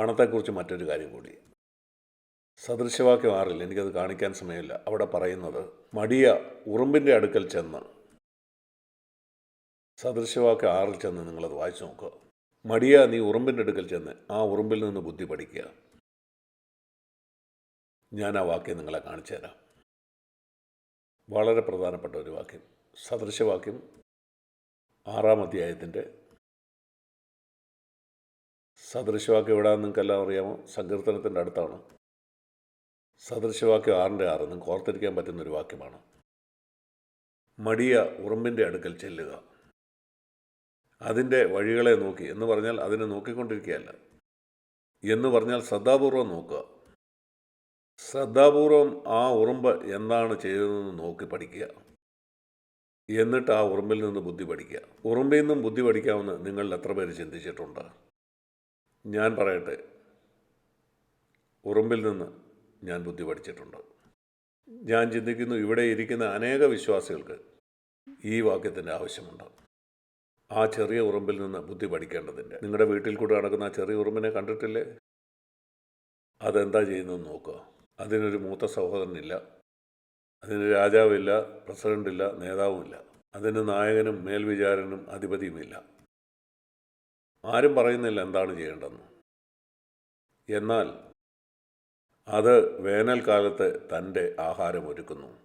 പണത്തെക്കുറിച്ച് മറ്റൊരു കാര്യം കൂടി. സദൃശവാക്യം ആറില്ല എനിക്കത് കാണിക്കാൻ സമയമില്ല. അവിടെ പറയുന്നത് മടിയ ഉറുമ്പിന്റെ അടുക്കൽ ചെന്ന്. സദൃശവാക്യം ആറിൽ ചെന്ന് നിങ്ങളത് വായിച്ചു നോക്കുക മടിയ നീ ഉറുമ്പിന്റെ അടുക്കൽ ചെന്ന് ആ ഉറുമ്പിൽ നിന്ന് ബുദ്ധി പഠിക്കുക. ഞാൻ ആ വാക്യം നിങ്ങളെ കാണിച്ചു തരാം. വളരെ പ്രധാനപ്പെട്ട ഒരു വാക്യം. സദൃശവാക്യം ആറാം അധ്യായത്തിന്റെ സദൃശവാക്യം എവിടെയാണെന്ന് നിങ്ങൾക്കെല്ലാം അറിയാമോ? സങ്കീർത്തനത്തിന്റെ അടുത്താണ്. സദൃശവാക്യം ആറിന്റെ ആറ് നിങ്ങൾക്ക് ഓർത്തിരിക്കാൻ പറ്റുന്ന ഒരു വാക്യമാണ്. മടിയ ഉറുമ്പിന്റെ അടുക്കൽ ചെല്ലുക. അതിന്റെ വഴികളെ നോക്കി എന്ന് പറഞ്ഞാൽ അതിനെ നോക്കിക്കൊണ്ടിരിക്കുകയല്ല. എന്ന് പറഞ്ഞാൽ ശ്രദ്ധാപൂർവം നോക്കുക. ശ്രദ്ധാപൂർവം ആ ഉറുമ്പ് എന്താണ് ചെയ്തതെന്ന് നോക്കി പഠിക്കുക. എന്നിട്ട് ആ ഉറുമ്പിൽ നിന്ന് ബുദ്ധി പഠിക്കുക. ഉറുമ്പിൽ നിന്നും ബുദ്ധി പഠിക്കാമെന്ന് നിങ്ങളിൽ എത്ര പേര് ചിന്തിച്ചിട്ടുണ്ട്? ഞാൻ പറയട്ടെ. ഉറുമ്പിൽ നിന്ന് ഞാൻ ബുദ്ധി പഠിച്ചിട്ടുണ്ട്. ഞാൻ ചിന്തിക്കുന്നു ഇവിടെ ഇരിക്കുന്ന അനേക വിശ്വാസികൾക്ക് ഈ വാക്യത്തിന്റെ ആവശ്യമുണ്ട്. ആ ചെറിയ ഉറുമ്പിൽ നിന്ന് ബുദ്ധി പഠിക്കേണ്ടതിന്റെ. നിങ്ങളുടെ വീട്ടിൽ കൂടെ നടക്കുന്ന ആ ചെറിയ ഉറുമ്പിനെ കണ്ടിട്ടില്ലേ? അതെന്താ ചെയ്യുന്നതെന്ന് നോക്കുക. അതിനൊരു മൂത്ത സഹോദരനില്ല. അതിന് രാജാവില്ല പ്രസിഡന്റില്ല നേതാവുമില്ല. അതിന് നായകനും മേൽവിചാരനും അധിപതിയുമില്ല. ആരും പറയുന്നില്ല എന്താണ് ചെയ്യേണ്ടതെന്ന്. എന്നാൽ അത് വേനൽക്കാലത്ത് തന്റെ ആഹാരം ഒരുക്കുന്നു.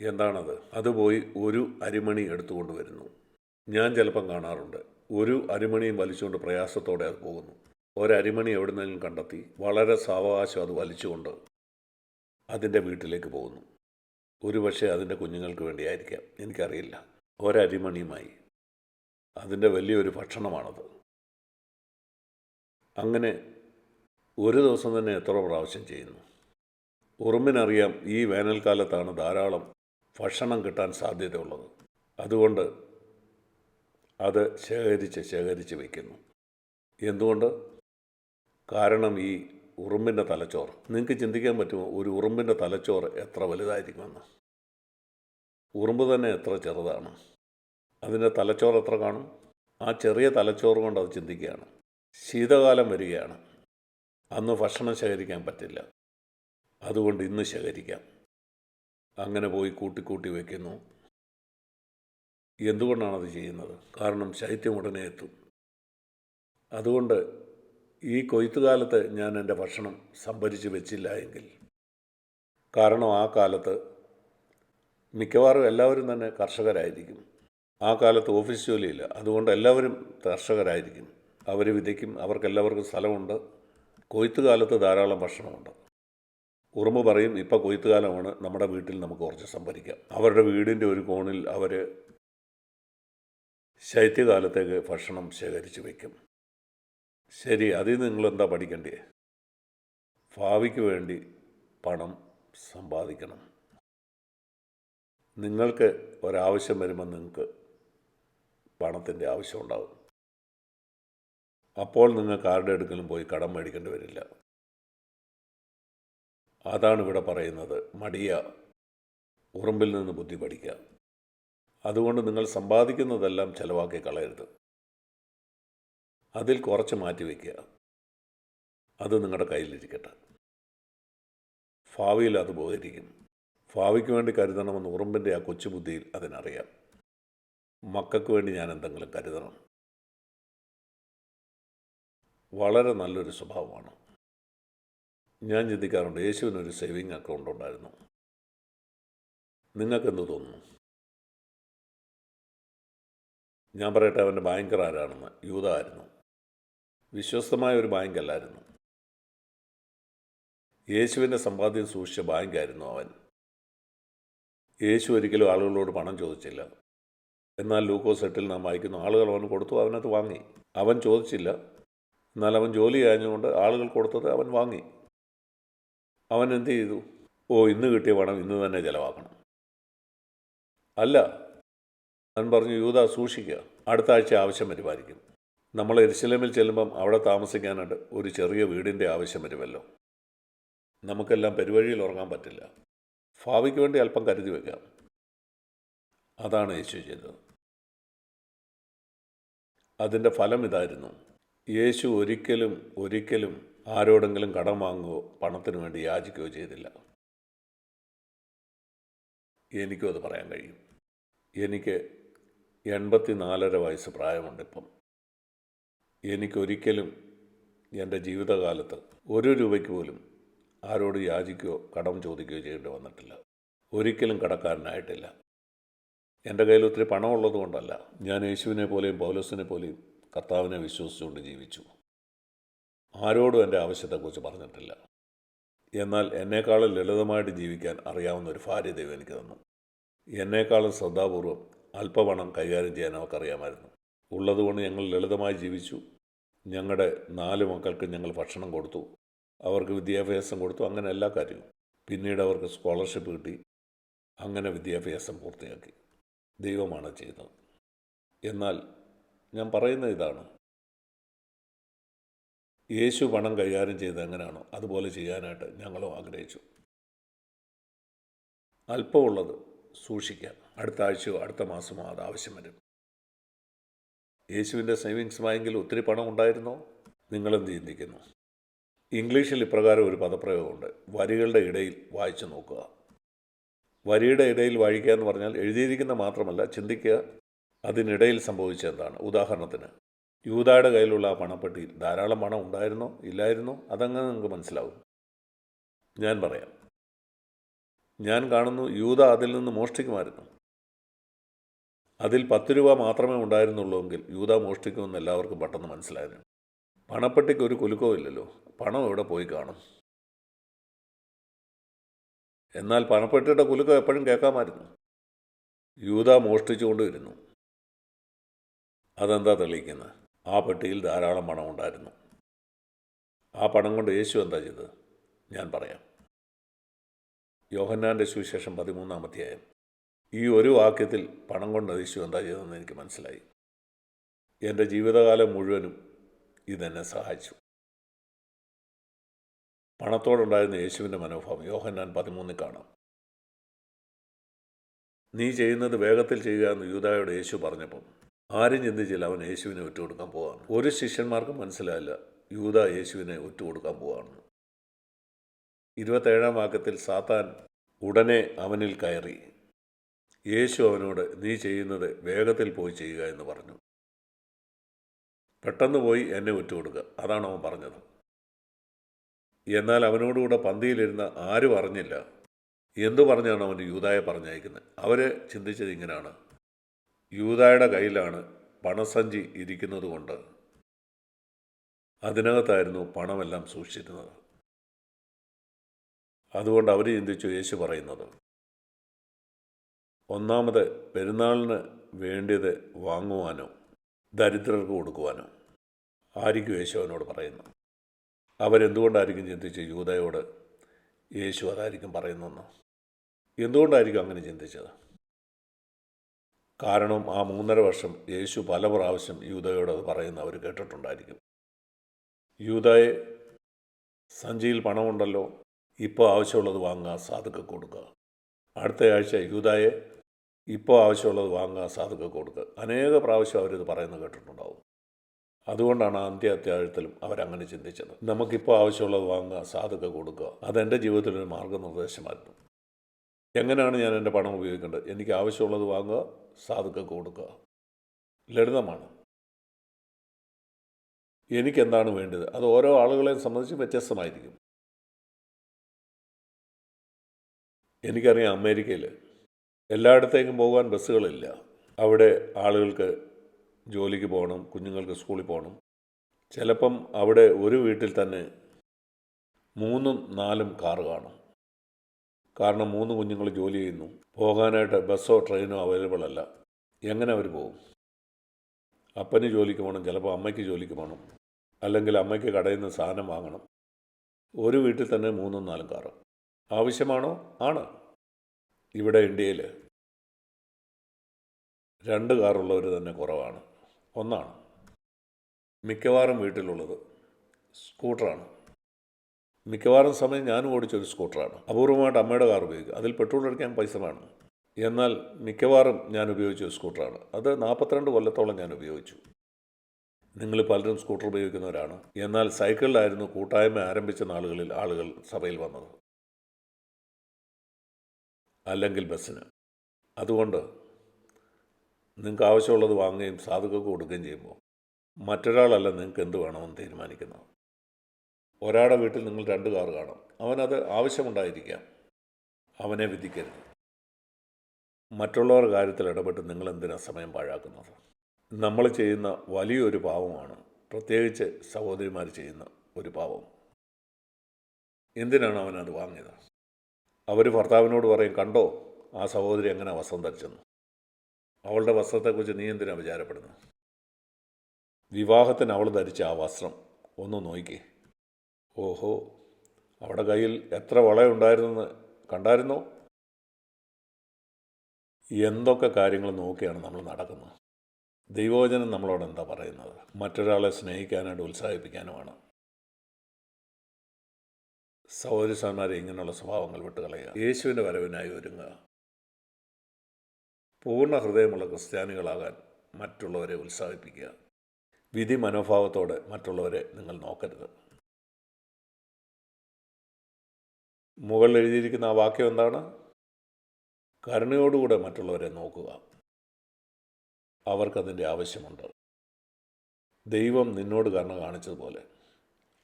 എന്താണത്? അത് പോയി ഒരു അരിമണി എടുത്തുകൊണ്ട് വരുന്നു. ഞാൻ ചിലപ്പം കാണാറുണ്ട്. ഒരു അരിമണിയും വലിച്ചുകൊണ്ട് പ്രയാസത്തോടെ അത് പോകുന്നു. ഒരരിമണി എവിടുന്നെങ്കിലും കണ്ടെത്തി വളരെ സാവകാശം അത് വലിച്ചുകൊണ്ട് അതിന്റെ വീട്ടിലേക്ക് പോകുന്നു. ഒരുപക്ഷെ അതിന്റെ കുഞ്ഞുങ്ങൾക്ക് വേണ്ടിയായിരിക്കാം. എനിക്കറിയില്ല. ഒരരിമണിയുമായി അതിന്റെ വലിയൊരു ഭക്ഷണമാണത്. അങ്ങനെ ഒരു ദിവസം തന്നെ എത്ര പ്രാവശ്യം ചെയ്യുന്നു? ഉറുമ്പിനറിയാം ഈ വേനൽക്കാലത്താണ് ധാരാളം ഭക്ഷണം കിട്ടാൻ സാധ്യതയുള്ളത്. അതുകൊണ്ട് അത് ശേഖരിച്ച് ശേഖരിച്ച് വയ്ക്കുന്നു എന്തുകൊണ്ട്? കാരണം ഈ ഉറുമ്പിന്റെ തലച്ചോറ് നിങ്ങൾക്ക് ചിന്തിക്കാൻ പറ്റുമോ? ഒരു ഉറുമ്പിന്റെ തലച്ചോറ് എത്ര വലുതായിരിക്കുമെന്ന്? ഉറുമ്പ് തന്നെ എത്ര ചെറുതാണ്? അതിന്റെ തലച്ചോറ് എത്ര കാണും? ആ ചെറിയ തലച്ചോറ് കൊണ്ട് അത് ചിന്തിക്കുകയാണ്. ശീതകാലം വരികയാണ്. അന്ന് ഭക്ഷണം ശേഖരിക്കാൻ പറ്റില്ല. അതുകൊണ്ട് ഇന്ന് ശേഖരിക്കാം. അങ്ങനെ പോയി കൂട്ടിക്കൂട്ടി വയ്ക്കുന്നു. എന്തുകൊണ്ടാണ് അത് ചെയ്യുന്നത്? കാരണം ശൈത്യം ഉടനെ എത്തും. അതുകൊണ്ട് ഈ കൊയ്ത്തുകാലത്ത് ഞാൻ എന്റെ ഭക്ഷണം സംഭരിച്ച് വെച്ചില്ല എങ്കിൽ. കാരണം ആ കാലത്ത് മിക്കവാറും എല്ലാവരും തന്നെ കർഷകരായിരിക്കും. ആ കാലത്ത് ഓഫീസ് ജോലിയില്ല. അതുകൊണ്ട് എല്ലാവരും കർഷകരായിരിക്കും. അവർ വിതയ്ക്കും. അവർക്കെല്ലാവർക്കും സ്ഥലമുണ്ട്. കൊയ്ത്തുകാലത്ത് ധാരാളം ഭക്ഷണമുണ്ട്. ഉറുമ്പ് പറയും ഇപ്പം കൊയ്ത്തുകാലമാണ്. നമ്മുടെ വീട്ടിൽ നമുക്ക് കുറച്ച് സംഭരിക്കാം. അവരുടെ വീടിന്റെ ഒരു കോണിൽ അവർ ശൈത്യകാലത്തേക്ക് ഭക്ഷണം ശേഖരിച്ച് വയ്ക്കും ശരി അതിൽ നിങ്ങളെന്താ പഠിക്കണ്ടേ? ഭാവിക്ക് വേണ്ടി പണം സമ്പാദിക്കണം. നിങ്ങൾക്ക് ഒരാവശ്യം വരുമ്പോൾ നിങ്ങൾക്ക് പണത്തിന്റെ ആവശ്യമുണ്ടാകും അപ്പോൾ നിങ്ങൾക്ക് കാർഡ് എടുക്കലും പോയി കടം മേടിക്കേണ്ടി വരില്ല. അതാണ് ഇവിടെ പറയുന്നത്. മടിയ. ഉറുമ്പിൽ നിന്ന് ബുദ്ധി പഠിക്കുക അതുകൊണ്ട് നിങ്ങൾ സമ്പാദിക്കുന്നതെല്ലാം ചിലവാക്കി കളയരുത്. അതിൽ കുറച്ച് മാറ്റി വയ്ക്കുക അത് നിങ്ങളുടെ കയ്യിലിരിക്കട്ടെ. ഭാവിയിൽ അത് ഉപകരിക്കും ഭാവിക്ക് വേണ്ടി കരുതണമെന്ന് ഉറുമ്പിന്റെ ആ കൊച്ചുബുദ്ധിയിൽ അതിനറിയാം. മക്കൾക്ക് വേണ്ടി ഞാൻ എന്തെങ്കിലും കരുതണം. വളരെ നല്ലൊരു സ്വഭാവമാണ്. ഞാൻ ചിന്തിക്കാറുണ്ട് യേശുവിനൊരു സേവിങ് അക്കൗണ്ട് ഉണ്ടായിരുന്നു. നിങ്ങൾക്കെന്ത് തോന്നുന്നു? ഞാൻ പറയട്ടെ അവന്റെ ബാങ്കർ ആരാണെന്ന്. യൂത ആയിരുന്നു വിശ്വസ്തമായ ഒരു ബാങ്ക് അല്ലായിരുന്നു യേശുവിന്റെ സമ്പാദ്യം സൂക്ഷിച്ച ബാങ്കായിരുന്നു അവൻ. യേശു ഒരിക്കലും ആളുകളോട് പണം ചോദിച്ചില്ല. എന്നാൽ ലൂക്കോസ് എട്ടിൽ നാം വായിക്കുന്നു ആളുകൾ അവൻ കൊടുത്തു അവനത് വാങ്ങി. അവൻ ചോദിച്ചില്ല. എന്നാൽ അവൻ ജോലി കഴിഞ്ഞുകൊണ്ട് ആളുകൾ കൊടുത്തത് അവൻ വാങ്ങി. അവൻ എന്ത് ചെയ്തു? ഓ ഇന്ന് കിട്ടിയ പണം ഇന്ന് തന്നെ ചിലവാക്കണം. അല്ല അവൻ പറഞ്ഞു യൂത സൂക്ഷിക്കുക. അടുത്ത ആഴ്ച ആവശ്യം വരുമായിരിക്കും. നമ്മൾ എരിശിലമിൽ ചെല്ലുമ്പം അവിടെ താമസിക്കാനായിട്ട് ഒരു ചെറിയ വീടിന്റെ ആവശ്യം വരുമല്ലോ. നമുക്കെല്ലാം പെരുവഴിയിൽ ഉറങ്ങാൻ പറ്റില്ല. ഭാവിക്ക് വേണ്ടി അല്പം കരുതി വയ്ക്കാം അതാണ് യേശു ചെയ്തത്. അതിന്റെ ഫലം ഇതായിരുന്നു. യേശു ഒരിക്കലും ഒരിക്കലും ആരോടെങ്കിലും കടം വാങ്ങുകയോ പണത്തിന് വേണ്ടി യാചിക്കുകയോ ചെയ്തില്ല. എനിക്കും അത് പറയാൻ കഴിയും. എനിക്ക് എൺപത്തി നാലര വയസ്സ് പ്രായമുണ്ട് ഇപ്പം. എനിക്കൊരിക്കലും എന്റെ ജീവിതകാലത്ത് ഒരു രൂപയ്ക്ക് പോലും ആരോട് യാചിക്കുകയോ കടം ചോദിക്കുകയോ ചെയ്യേണ്ടി വന്നിട്ടില്ല. ഒരിക്കലും കടക്കാരനായിട്ടില്ല. എന്റെ കയ്യിൽ ഒത്തിരി പണമുള്ളത് കൊണ്ടല്ല. ഞാൻ യേശുവിനെ പോലെയും പൗലസിനെ പോലെയും കർത്താവിനെ വിശ്വസിച്ചുകൊണ്ട് ജീവിച്ചു. ആരോടും എന്റെ ആവശ്യത്തെക്കുറിച്ച് പറഞ്ഞിട്ടില്ല. എന്നാൽ എന്നേക്കാളും ലളിതമായിട്ട് ജീവിക്കാൻ അറിയാവുന്ന ഒരു ഭാര്യ ദൈവം എനിക്ക് തന്നു. എന്നേക്കാളും ശ്രദ്ധാപൂർവം അല്പപണം കൈകാര്യം ചെയ്യാൻ അവർക്കറിയാമായിരുന്നു ഉള്ളതുകൊണ്ട് ഞങ്ങൾ ലളിതമായി ജീവിച്ചു. ഞങ്ങളുടെ നാല് മക്കൾക്ക് ഞങ്ങൾ ഭക്ഷണം കൊടുത്തു. അവർക്ക് വിദ്യാഭ്യാസം കൊടുത്തു. അങ്ങനെ എല്ലാ കാര്യവും. പിന്നീട് അവർക്ക് സ്കോളർഷിപ്പ് കിട്ടി. അങ്ങനെ വിദ്യാഭ്യാസം പൂർത്തിയാക്കി. ദൈവമാണ് ചെയ്യുന്നത് എന്നാൽ ഞാൻ പറയുന്ന ഇതാണ്. യേശു പണം കൈകാര്യം ചെയ്ത് എങ്ങനെയാണോ അതുപോലെ ചെയ്യാനായിട്ട് ഞങ്ങളും ആഗ്രഹിച്ചു. അല്പമുള്ളത് സൂക്ഷിക്കാം. അടുത്ത ആഴ്ചയോ അടുത്ത മാസമോ അത് ആവശ്യം വരും. യേശുവിന്റെ സേവിങ്സ് ബാങ്കിൽ ഒത്തിരി പണം ഉണ്ടായിരുന്നോ? നിങ്ങളെന്ത് ചിന്തിക്കുന്നു? ഇംഗ്ലീഷിൽ ഇപ്രകാരം ഒരു പദപ്രയോഗമുണ്ട്. വരികളുടെ ഇടയിൽ വായിച്ചു നോക്കുക. വരിയുടെ ഇടയിൽ വായിക്കുക എന്ന് പറഞ്ഞാൽ എഴുതിയിരിക്കുന്ന മാത്രമല്ല ചിന്തിക്കുക അതിനിടയിൽ സംഭവിച്ച എന്താണ്? ഉദാഹരണത്തിന് യൂതായുടെ കയ്യിലുള്ള ആ പണപ്പെട്ടിയിൽ ധാരാളം പണം ഉണ്ടായിരുന്നോ? ഇല്ലായിരുന്നോ? അതങ്ങനെ നിങ്ങൾക്ക് മനസ്സിലാവും. ഞാൻ പറയാം. ഞാൻ കാണുന്നു യൂത അതിൽ നിന്ന് മോഷ്ടിക്കുമായിരുന്നു. അതിൽ പത്ത് രൂപ മാത്രമേ ഉണ്ടായിരുന്നുള്ളൂ എങ്കിൽ യൂത മോഷ്ടിക്കുമെന്ന് എല്ലാവർക്കും പെട്ടെന്ന് മനസ്സിലായിരുന്നു. പണപ്പെട്ടിക്ക് ഒരു കുലുക്കവും ഇല്ലല്ലോ. പണം എവിടെ പോയി കാണും? എന്നാൽ പണപ്പെട്ടിയുടെ കുലുക്കം എപ്പോഴും കേൾക്കാമായിരുന്നു. യൂത മോഷ്ടിച്ചുകൊണ്ടിരുന്നു. അതെന്താ തെളിയിക്കുന്നത് ആ പെട്ടിയിൽ ധാരാളം പണം ഉണ്ടായിരുന്നു. ആ പണം കൊണ്ട് യേശു എന്താ ചെയ്തത്? ഞാൻ പറയാം. യോഹന്നാന്റെ സുവിശേഷം പതിമൂന്നാം അധ്യായം. ഈ ഒരു വാക്യത്തിൽ പണം കൊണ്ട് യേശു എന്താ ചെയ്തതെന്ന് എനിക്ക് മനസ്സിലായി. എന്റെ ജീവിതകാലം മുഴുവനും ഇതെന്നെ സഹായിച്ചു. പണത്തോടുണ്ടായിരുന്ന യേശുവിന്റെ മനോഭാവം. യോഹന്നാൻ പതിമൂന്നിൽ കാണാം. നീ ചെയ്യുന്നത് വേഗത്തിൽ ചെയ്യുക എന്ന് യൂതായോട് യേശു പറഞ്ഞപ്പം ആരും ചിന്തിച്ചില്ല അവൻ യേശുവിനെ ഒറ്റുകൊടുക്കാൻ പോവാണ് ഒരു ശിഷ്യന്മാർക്കും മനസ്സിലായില്ല യൂത യേശുവിനെ ഒറ്റുകൊടുക്കാൻ പോവാണ് ഇരുപത്തേഴാം വാക്യത്തിൽ സാത്താൻ ഉടനെ അവനിൽ കയറി. യേശു അവനോട് നീ ചെയ്യുന്നത് വേഗത്തിൽ പോയി ചെയ്യുക എന്ന് പറഞ്ഞു. പെട്ടെന്ന് പോയി എന്നെ ഒറ്റുകൊടുക്കുക അതാണ് അവൻ പറഞ്ഞത്. എന്നാൽ അവനോടുകൂടെ പന്തിയിലിരുന്ന ആരും അറിഞ്ഞില്ല. എന്തു പറഞ്ഞാണ് അവൻ യൂതായെ പറഞ്ഞയക്കുന്നത്? അവർ ചിന്തിച്ചത് ഇങ്ങനെയാണ്. യൂതായുടെ കയ്യിലാണ് പണസഞ്ചി ഇരിക്കുന്നത് കൊണ്ട് അതിനകത്തായിരുന്നു പണമെല്ലാം സൂക്ഷിച്ചിരുന്നത്. അതുകൊണ്ട് അവർ ചിന്തിച്ചു യേശു പറയുന്നത് ഒന്നാമത് പെരുന്നാളിന് വേണ്ടിയത് വാങ്ങുവാനോ ദരിദ്രർക്ക് കൊടുക്കുവാനോ? ആയിരിക്കും യേശു അവനോട് പറയുന്നു അവരെന്തുകൊണ്ടായിരിക്കും ചിന്തിച്ച് യൂതയോട് യേശു അതായിരിക്കും പറയുന്നതെന്ന്? എന്തുകൊണ്ടായിരിക്കും അങ്ങനെ ചിന്തിച്ചത്? കാരണം ആ മൂന്നര വർഷം യേശു പല പ്രാവശ്യം യൂതയോട് അത് പറയുന്ന അവർ കേട്ടിട്ടുണ്ടായിരിക്കും. യൂതയെ സഞ്ചിയിൽ പണമുണ്ടല്ലോ ഇപ്പോൾ ആവശ്യമുള്ളത് വാങ്ങുക സാധുക്ക കൊടുക്കുക. അടുത്ത ആഴ്ച യൂതായെ ഇപ്പോൾ ആവശ്യമുള്ളത് വാങ്ങുക സാധുക്ക കൊടുക്കുക. അനേക പ്രാവശ്യം അവരിത് പറയുന്നത് കേട്ടിട്ടുണ്ടാവും. അതുകൊണ്ടാണ് അന്ത്യ അത്യാഴത്തിലും അവരങ്ങനെ ചിന്തിച്ചത്. നമുക്കിപ്പോൾ ആവശ്യമുള്ളത് വാങ്ങുക സാധുക്ക കൊടുക്കുക. അതെന്റെ ജീവിതത്തിലൊരു മാർഗനിർദ്ദേശമായിരുന്നു എങ്ങനെയാണ് ഞാൻ എന്റെ പണം ഉപയോഗിക്കേണ്ടത്? എനിക്ക് ആവശ്യമുള്ളത് വാങ്ങുക സാധുക്ക കൊടുക്കുക. ലളിതമാണ്. എനിക്കെന്താണ് വേണ്ടത്? അത് ഓരോ ആളുകളെയും സംബന്ധിച്ച് വ്യത്യസ്തമായിരിക്കും. എനിക്കറിയാം അമേരിക്കയിൽ എല്ലായിടത്തേക്കും പോകാൻ ബസ്സുകളില്ല. അവിടെ ആളുകൾക്ക് ജോലിക്ക് പോകണം കുഞ്ഞുങ്ങൾക്ക് സ്കൂളിൽ പോകണം. ചിലപ്പം അവിടെ ഒരു വീട്ടിൽ തന്നെ മൂന്നും നാലും കാറ് കാണും. കാരണം മൂന്ന് കുഞ്ഞുങ്ങൾ ജോലി ചെയ്യുന്നു. പോകാനായിട്ട് ബസ്സോ ട്രെയിനോ അവൈലബിൾ അല്ല. എങ്ങനെ അവർ പോകും അപ്പന് ജോലിക്ക് പോകണം ചിലപ്പോൾ അമ്മയ്ക്ക് ജോലിക്ക് പോകണം. അല്ലെങ്കിൽ അമ്മയ്ക്ക് കടയിൽ നിന്ന് സാധനം വാങ്ങണം. ഒരു വീട്ടിൽ തന്നെ മൂന്നും നാലും കാറ് ആവശ്യമാണോ? ആണ്. ഇവിടെ ഇന്ത്യയിൽ രണ്ട് കാറുള്ളവർ തന്നെ കുറവാണ്. ഒന്നാണ്. മിക്കവാറും വീട്ടിലുള്ളത് സ്കൂട്ടറാണ്. മിക്കവാറും സമയം ഞാനും ഓടിച്ചൊരു സ്കൂട്ടറാണ്. അപൂർവമായിട്ട് അമ്മയുടെ കാർ ഉപയോഗിക്കും അതിൽ പെട്രോൾ അടിക്കാൻ പൈസ വേണം. എന്നാൽ മിക്കവാറും ഞാൻ ഉപയോഗിച്ച സ്കൂട്ടറാണ്. അത് നാൽപ്പത്തിരണ്ട് കൊല്ലത്തോളം ഞാൻ ഉപയോഗിച്ചു. നിങ്ങൾ പലരും സ്കൂട്ടർ ഉപയോഗിക്കുന്നവരാണ്. എന്നാൽ സൈക്കിളിലായിരുന്നു കൂട്ടായ്മ ആരംഭിച്ച നാളുകളിൽ ആളുകൾ സഭയിൽ വന്നത്. അല്ലെങ്കിൽ ബസ്സിന്. അതുകൊണ്ട് നിങ്ങൾക്ക് ആവശ്യമുള്ളത് വാങ്ങുകയും സാധുക്കൾക്ക് കൊടുക്കുകയും ചെയ്യുമ്പോൾ മറ്റൊരാളല്ല നിങ്ങൾക്ക് എന്ത് വേണമെന്ന് തീരുമാനിക്കുന്നത്. ഒരാളുടെ വീട്ടിൽ നിങ്ങൾ രണ്ട് കാർ കാണും. അവനത് ആവശ്യമുണ്ടായിരിക്കാം. അവനെ വിധിക്കരുത്. മറ്റുള്ളവരുടെ കാര്യത്തിൽ ഇടപെട്ട് നിങ്ങൾ എന്തിനാ സമയം പാഴാക്കുന്നത്? നമ്മൾ ചെയ്യുന്ന വലിയൊരു പാവമാണ് പ്രത്യേകിച്ച് സഹോദരിമാർ ചെയ്യുന്ന ഒരു പാവം എന്തിനാണ് അവനത് വാങ്ങിയത്? അവർ ഭർത്താവിനോട് പറയും കണ്ടോ ആ സഹോദരി എങ്ങനെ വസ്ത്രം അവളുടെ വസ്ത്രത്തെക്കുറിച്ച് നീ എന്തിനാണ് വിചാരപ്പെടുന്നത്? വിവാഹത്തിന് അവൾ ധരിച്ച ആ വസ്ത്രം ഒന്ന് നോക്കിക്കേ ഓഹോ അവിടെ കയ്യിൽ എത്ര വളയുണ്ടായിരുന്നെന്ന് കണ്ടായിരുന്നോ? എന്തൊക്കെ കാര്യങ്ങൾ നോക്കിയാണ് നമ്മൾ നടക്കുന്നത്? ദൈവവചനം നമ്മളോട് എന്താ പറയുന്നത്? മറ്റൊരാളെ സ്നേഹിക്കാനായിട്ട് ഉത്സാഹിപ്പിക്കാനുമാണ്. സഹോദരി സന്മാരെ ഇങ്ങനെയുള്ള സ്വഭാവങ്ങൾ വിട്ടുകളയുക. യേശുവിന്റെ വരവിനായി ഒരുങ്ങുക. പൂർണ ഹൃദയമുള്ള ക്രിസ്ത്യാനികളാകാൻ മറ്റുള്ളവരെ ഉത്സാഹിപ്പിക്കുക. വിധി മനോഭാവത്തോടെ മറ്റുള്ളവരെ നിങ്ങൾ നോക്കരുത്. മുകളിൽ എഴുതിയിരിക്കുന്ന ആ വാക്യം എന്താണ്? കരുണയോടുകൂടെ മറ്റുള്ളവരെ നോക്കുക. അവർക്കതിന്റെ ആവശ്യമുണ്ട്. ദൈവം നിന്നോട് കരുണ കാണിച്ചതുപോലെ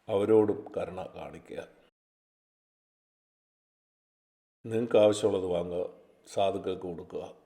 അവരോടും കരുണ കാണിക്കുക. നിങ്ങൾക്ക് ആവശ്യമുള്ളത് വാങ്ങുക സാധുക്കൾക്ക് കൊടുക്കുക.